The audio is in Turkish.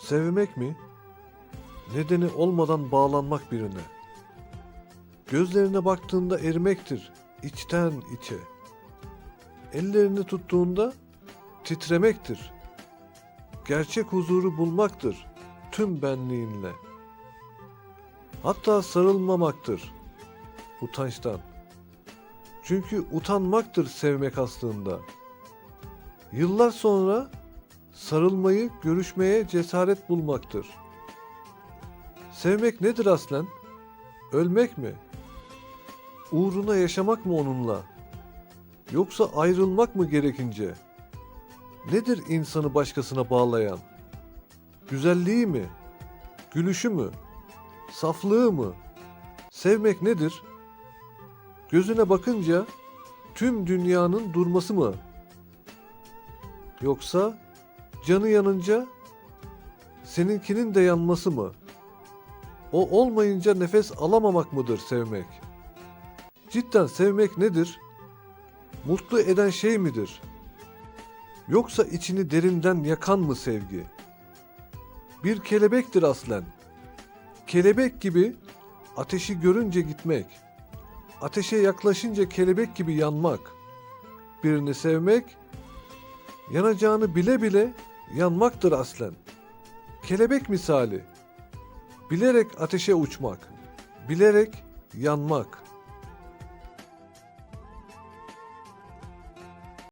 Sevmek mi? Nedeni olmadan bağlanmak birine. Gözlerine baktığında erimektir, içten içe. Ellerini tuttuğunda titremektir. Gerçek huzuru bulmaktır tüm benliğinle. Hatta sarılmamaktır utançtan. Çünkü utanmaktır sevmek aslında. Yıllar sonra sarılmayı, görüşmeye cesaret bulmaktır. Sevmek nedir aslen? Ölmek mi? Uğruna yaşamak mı onunla? Yoksa ayrılmak mı gerekince? Nedir insanı başkasına bağlayan? Güzelliği mi? Gülüşü mü? Saflığı mı? Sevmek nedir? Gözüne bakınca tüm dünyanın durması mı? Yoksa canı yanınca seninkinin de yanması mı? O olmayınca nefes alamamak mıdır sevmek? Cidden sevmek nedir? Mutlu eden şey midir? Yoksa içini derinden yakan mı sevgi? Bir kelebektir aslen. Kelebek gibi ateşi görünce gitmek. Ateşe yaklaşınca kelebek gibi yanmak. Birini sevmek, yanacağını bile bile yanmaktır aslen. Kelebek misali. Bilerek ateşe uçmak, bilerek yanmak.